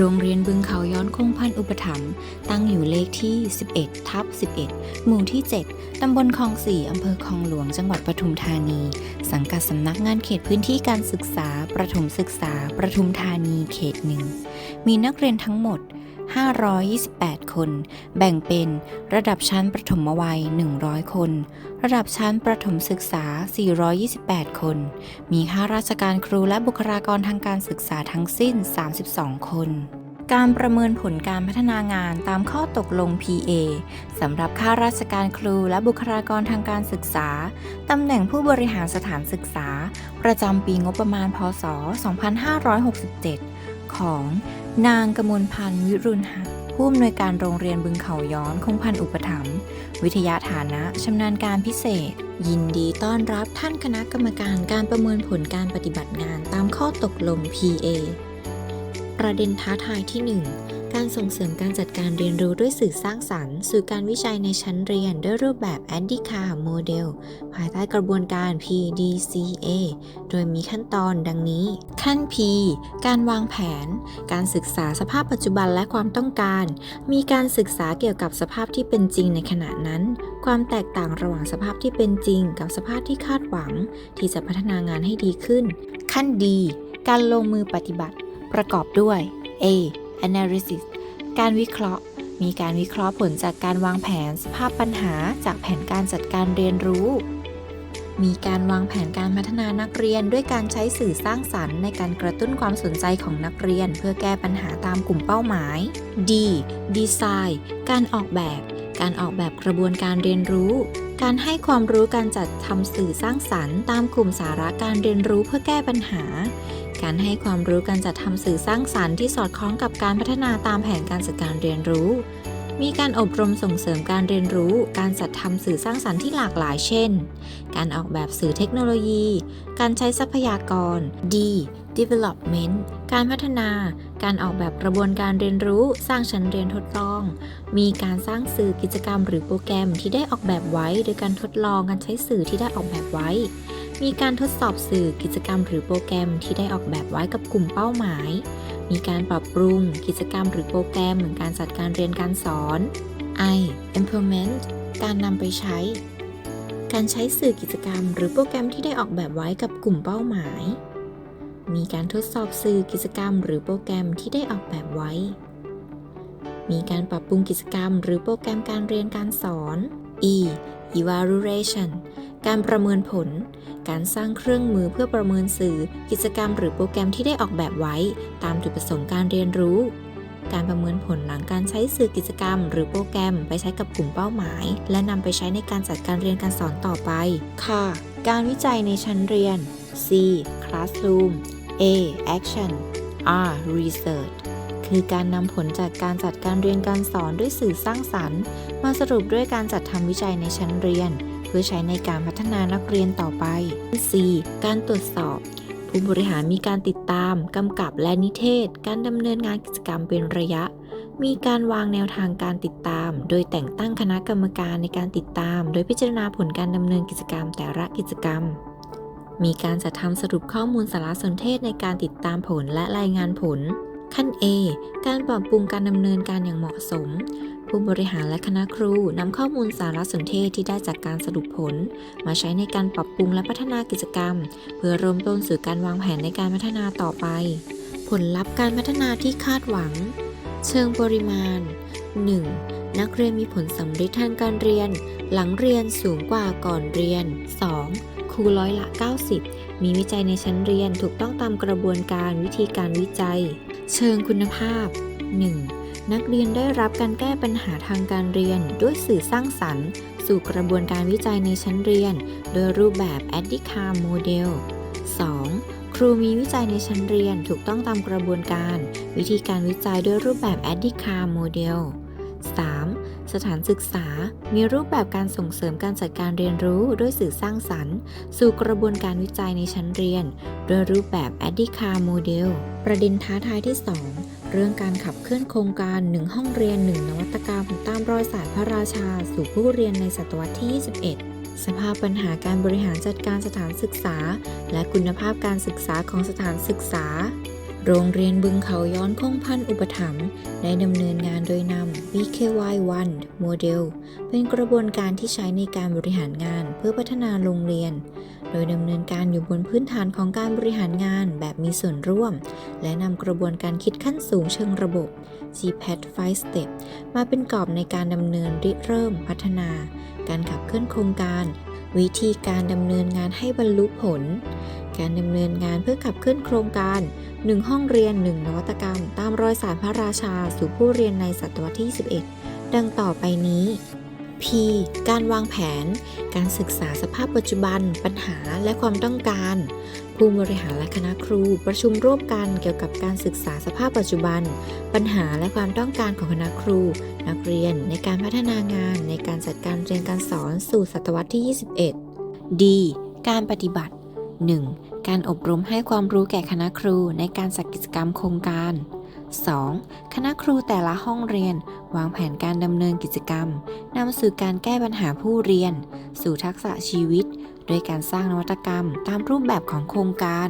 โรงเรียนบึงเขาย้อนคงพันอุปถัมภ์ตั้งอยู่เลขที่ 11 ทับ 11 หมู่ที่ 7 ตำบลคลองสีอำเภอคลองหลวง จังหวัดปทุมธานี สังกัดสำนักงานเขตพื้นที่การศึกษา ประถมศึกษา ประทุมธานีเขตหนึ่ง มีนักเรียนทั้งหมด 528 คน แบ่งเป็นระดับชั้นประถมวัย 100 คน ระดับชั้นประถมศึกษา 428 คน มีข้าราชการครูและบุคลากรทางการศึกษาทั้งสิ้น 32 คนการประเมินผลการพัฒนางานตามข้อตกลง PA สำหรับข้าราชการครูและบุคลากรทางการศึกษา ตำแหน่งผู้บริหารสถานศึกษา ประจำปีงบประมาณ พศ 2567 ของ นางกมลพันธ์วิรุณหะผู้อำนวยการโรงเรียนบึงเขาย้อนคงพันธ์อุปถัมภ์วิทยาฐานะชำนาญการพิเศษ ยินดีต้อนรับท่านคณะกรรมการการประเมินผลการปฏิบัติงานตามข้อตกลง PA ประเด็นท้าทายที่ 1 การส่งเสริมการจัดการเรียนรู้ด้วยสื่อสร้างสรรค์ สู่การวิจัยในชั้นเรียนด้วยรูปแบบ a n d i c a Model ภายใต้กระบวนการ PDCA โดยมีขั้นตอนดังนี้ ขั้น P การวางแผน การศึกษาสภาพปัจจุบันและความต้องการ มีการศึกษาเกี่ยวกับสภาพที่เป็นจริงในขณะนั้น ความแตกต่างระหว่างสภาพที่เป็นจริง กับสภาพที่คาดหวัง ที่จะพัฒนางานให้ดีขึ้น ขั้น D การลงมือปฏิบัติ ประกอบด้วย A analysis การวิเคราะห์ มีการวิเคราะห์ผลจากการวางแผนสภาพปัญหาจากแผนการจัดการเรียนรู้ มีการวางแผนการพัฒนานักเรียนด้วยการใช้สื่อสร้างสรรค์ในการกระตุ้นความสนใจของนักเรียน เพื่อแก้ปัญหาตามกลุ่มเป้าหมาย D Design การออกแบบ การออกแบบกระบวนการเรียนรู้การให้ความรู้การจัดทำสื่อสร้างสรรค์ตามกลุ่มสาระการเรียนรู้เพื่อแก้ปัญหา การให้ความรู้การจัดทำสื่อสร้างสรรค์ที่สอดคล้องกับการพัฒนาตามแผนการจัดการเรียนรู้ มีการอบรมส่งเสริมการเรียนรู้ การจัดทำสื่อสร้างสรรค์ที่หลากหลาย เช่น การออกแบบสื่อเทคโนโลยี การใช้ทรัพยากร D development การพัฒนา การออกแบบกระบวนการเรียนรู้ สร้างชั้นเรียนทดลอง มีการสร้างสื่อกิจกรรมหรือโปรแกรมที่ได้ออกแบบไว้ โดยการทดลองการใช้สื่อที่ได้ออกแบบไว้ มีการทดสอบสื่อกิจกรรมหรือโปรแกรมที่ได้ออกแบบไว้กับกลุ่มเป้าหมาย มีการปรับปรุง กิจกรรมหรือโปรแกรมการจัดการเรียนการสอน I implement การนำไปใช้ การใช้สื่อกิจกรรม หรือโปรแกรมที่ได้ออกแบบไว้กับกลุ่มเป้าหมาย มีการทดสอบสื่อกิจกรรม หรือโปรแกรมที่ได้ออกแบบไว้ มีการปรับปรุงกิจกรรม หรือโปรแกรมการเรียนการสอน E evaluation การประเมินผล การสร้างเครื่องมือเพื่อประเมินสื่อ กิจกรรมหรือโปรแกรมที่ได้ออกแบบไว้ ตามจุดประสงค์การเรียนรู้ การประเมินผลหลังการใช้สื่อกิจกรรม หรือโปรแกรมไปใช้กับกลุ่มเป้าหมาย และนำไปใช้ในการจัดการเรียนการสอนต่อไป ค่ะ การวิจัยในชั้นเรียน C classroom A action R research คือการนำผลจากการจัดการเรียนการสอนด้วยสื่อสร้างสรรค์ มาสรุปด้วยการจัดทำวิจัยในชั้นเรียน เพื่อใช้ในการพัฒนานักเรียนต่อไป C การตรวจสอบ ผู้บริหารมีการติดตาม กำกับและนิเทศ การดำเนินงานกิจกรรมเป็นระยะ มีการวางแนวทางการติดตาม โดยแต่งตั้งคณะกรรมการในการติดตาม โดยพิจารณาผลการดำเนินกิจกรรมแต่ละกิจกรรมมีการจัดทำสรุปข้อมูลสารสนเทศในการติดตามผลและรายงานผล ขั้น A การปรับปรุงการดำเนินการอย่างเหมาะสม ผู้บริหารและคณะครูนำข้อมูลสารสนเทศที่ได้จากการสรุปผล มาใช้ในการปรับปรุงและพัฒนากิจกรรม เพื่อเริ่มต้นสู่การวางแผนในการพัฒนาต่อไป ผลลัพธ์การพัฒนาที่คาดหวัง เชิงปริมาณ 1. นักเรียนมีผลสำเร็จทางการเรียน หลังเรียนสูงกว่าก่อนเรียน 2. ครูร้อยละ 90 มีวิจัยในชั้นเรียนถูกต้องตามกระบวนการวิธีการวิจัย เชิงคุณภาพ 1. นักเรียนได้รับการแก้ปัญหาทางการเรียนด้วยสื่อสร้างสรรค์ สู่กระบวนการวิจัยในชั้นเรียน โดยรูปแบบ a d d i c a Model 2. ครูมีวิจัยในชั้นเรียนถูกต้องตามกระบวนการ วิธีการวิจัยด้วยรูปแบบ a d d i c a Model 3. สถานศึกษา มีรูปแบบการส่งเสริมการจัดการเรียนรู้ด้วยสื่อสร้างสรรค์ สู่กระบวนการวิจัยในชั้นเรียน ด้วยรูปแบบ a d d i c a r Model ประเด็นท้าทายที่ 2 เรื่องการขับเคลื่อนโครงการ1ห้องเรียน1นวัตกรรม ตามรอยสายพระราชา สู่ผู้เรียนในศตวรรษที่ 21สภาพปัญหาการบริหารจัดการสถานศึกษา และคุณภาพการศึกษาของสถานศึกษา โรงเรียนบึงเขาย้อนคงพันอุปถัมภ์ได้ดำเนินงานโดยนำ BKY1 โมเดลเป็นกระบวนการที่ใช้ในการบริหารงานเพื่อพัฒนาโรงเรียน โดยดำเนินการอยู่บนพื้นฐานของการบริหารงานแบบมีส่วนร่วม และนำกระบวนการคิดขั้นสูงเชิงระบบ GPAT 5 Step มาเป็นกรอบในการดำเนินริเริ่มพัฒนา การขับเคลื่อนโครงการ วิธีการดำเนินงานให้บรรลุผล การดำเนินงานเพื่อขับเคลื่อนโครงการ 1 ห้องเรียน 1 นวัตกรรม ตามรอยสารพระราชา สู่ผู้เรียนในศตวรรษที่ 11 ดังต่อไปนี้ P การวางแผน การศึกษาสภาพปัจจุบัน ปัญหาและความต้องการ ผู้บริหารและคณะครูประชุมร่วมกันเกี่ยวกับการศึกษาสภาพปัจจุบัน ปัญหาและความต้องการของคณะครู นักเรียนในการพัฒนางานในการจัดการเรียนการสอนสู่ศตวรรษที่ 21 D การปฏิบัติ 1. การอบรมให้ความรู้แก่คณะครูในการจัดกิจกรรมโครงการ 2. คณะครูแต่ละห้องเรียน วางแผนการดำเนินกิจกรรมนำสู่การแก้ปัญหาผู้เรียน สู่ทักษะชีวิต โดยการสร้างนวัตกรรม ตามรูปแบบของโครงการ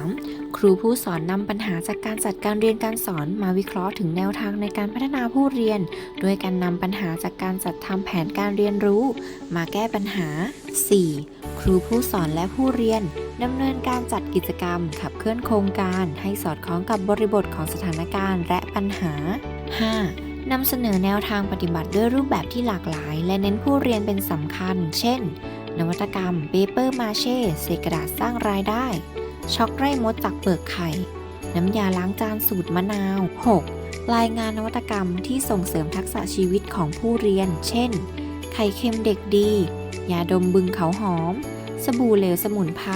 3. ครูผู้สอนนำปัญหาจากการจัดการเรียนการสอนมาวิเคราะห์ถึงแนวทางในการพัฒนาผู้เรียนโดยการนำปัญหาจากการจัดทำแผนการเรียนรู้ มาแก้ปัญหา 4. ครูผู้สอนและผู้เรียนดำเนินการจัดกิจกรรม ขับเคลื่อนโครงการ ให้สอดคล้องกับบริบทของสถานการณ์ และปัญหา 5. นำเสนอแนวทางปฏิบัติด้วยรูปแบบที่หลากหลาย และเน้นผู้เรียนเป็นสำคัญ เช่น นวัตกรรมเปเปอร์มาเช่เศษกระดาษสร้างรายได้ ช็อกไร่มดจากเปลือกไข่ น้ำยาล้างจานสูตรมะนาว 6. รายงานนวัตกรรมที่ส่งเสริมทักษะชีวิตของผู้เรียน เช่น ไข่เค็มเด็กดี ยาดมบึงเขาหอม สบู่เหลวสมุนไพร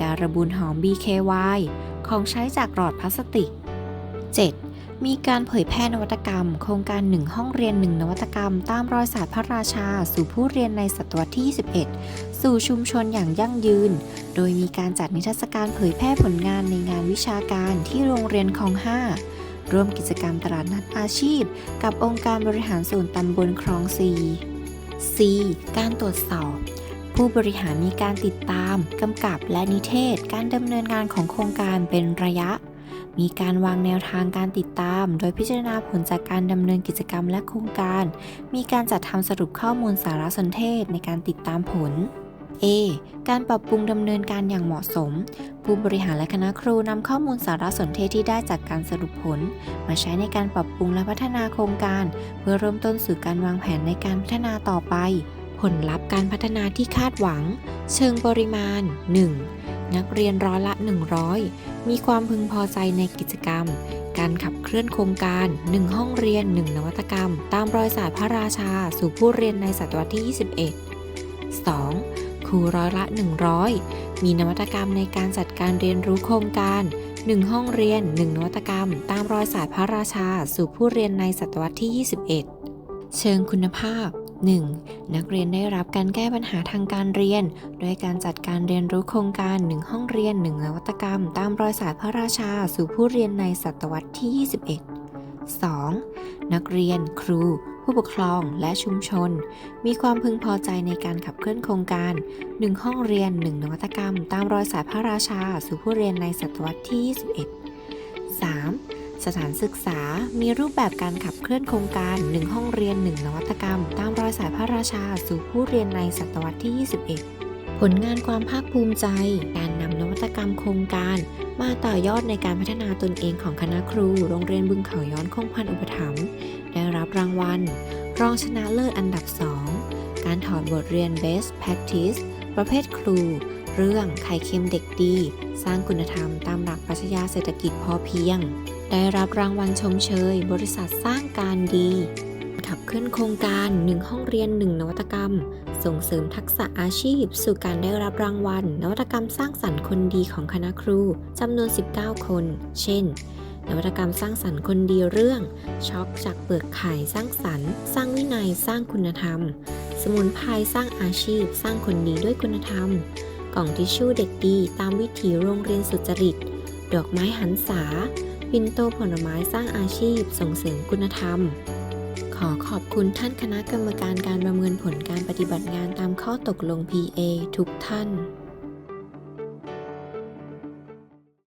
การระบุนหอม BKY ของใช้จากหลอดพลาสติก 7. มีการเผยแพร่นวัตกรรม โครงการ 1 ห้องเรียน 1 นวัตกรรม ตามรอยศาสตร์พระราชา สู่ผู้เรียนในศตวรรษที่ 21 สู่ชุมชนอย่างยั่งยืน โดยมีการจัดนิทรรศการเผยแพร่ผลงานในงานวิชาการที่โรงเรียนคลอง 5 ร่วมกิจกรรมตลาดนัดอาชีพ กับองค์การบริหารส่วนตำบลคลอง4 C การตรวจสอบผู้บริหารมีการติดตาม กำกับและนิเทศ การดำเนินงานของโครงการเป็นระยะ มีการวางแนวทางการติดตาม โดยพิจารณาผลจากการดำเนินกิจกรรมและโครงการ มีการจัดทำสรุปข้อมูลสารสนเทศในการติดตามผล A การปรับปรุงดำเนินการอย่างเหมาะสม ผู้บริหารและคณะครูนำข้อมูลสารสนเทศที่ได้จากการสรุปผล มาใช้ในการปรับปรุงและพัฒนาโครงการ เพื่อเริ่มต้นสู่การวางแผนในการพัฒนาต่อไป ผลลัพธ์การพัฒนาที่คาดหวัง เชิงปริมาณ 1. นักเรียนร้อยละ 100 มีความพึงพอใจในกิจกรรม การขับเคลื่อนโครงการ 1 ห้องเรียน 1 นวัตกรรม ตามรอยสายพระราชา สู่ผู้เรียนในศตวรรษที่ 21 2. ครูร้อยละ 100 มีนวัตกรรมในการจัดการเรียนรู้โครงการ 1 ห้องเรียน 1 นวัตกรรม ตามรอยสายพระราชา สู่ผู้เรียนในศตวรรษที่ 21 เชิงคุณภาพ 1. นักเรียนได้รับการแก้ปัญหาทางการเรียน โดยการจัดการเรียนรู้โครงการ 1 ห้องเรียน 1 นวัตกรรม ตามรอยสายพระราชา สู่ผู้เรียนในศตวรรษที่ 21 2. นักเรียน ครู ผู้ปกครองและชุมชน มีความพึงพอใจในการขับเคลื่อนโครงการ 1 ห้องเรียน 1 นวัตกรรม ตามรอยสายพระราชา สู่ผู้เรียนในศตวรรษที่ 21 3. สถานศึกษามีรูปแบบการขับเคลื่อนโครงการ 1 ห้องเรียน 1 นวัตกรรม ตามรอยสายพระราชาสู่ผู้เรียนในศตวรรษที่ 21 ผลงานความภาคภูมิใจ การนำนวัตกรรมโครงการ มาต่อยอดในการพัฒนาตนเองของคณะครู โรงเรียนบึงเขาย้อนคงพันอุปถัมภ์ได้รับรางวัล รองชนะเลิศอันดับ 2 การถอดบทเรียน Best Practice ประเภทครู เรื่องไข่เค็มเด็กดี สร้างคุณธรรมตามหลักปรัชญาเศรษฐกิจพอเพียง ได้รับรางวัลชมเชย บริษัทสร้างการดี ขับเคลื่อนโครงการ 1 ห้องเรียน 1 นวัตกรรม ส่งเสริมทักษะอาชีพ สู่การได้รับรางวัล นวัตกรรมสร้างสรรค์คนดีของคณะครูจำนวน 19 คน เช่น นวัตกรรมสร้างสรรค์คนดีเรื่อง ช็อกจากเปลือกไข่สร้างสรรค์ สร้างวินัยสร้างคุณธรรม สมุนไพรสร้างอาชีพ สร้างคนดีด้วยคุณธรรม กล่องทิชชู่เด็กดี ตามวิถีโรงเรียนสุจริต ดอกไม้หันษา ปินโตผลไม้สร้างอาชีพส่งเสริมคุณธรรม ขอขอบคุณท่านคณะกรรมการการประเมินผลการปฏิบัติงานตามข้อตกลง PA ทุกท่าน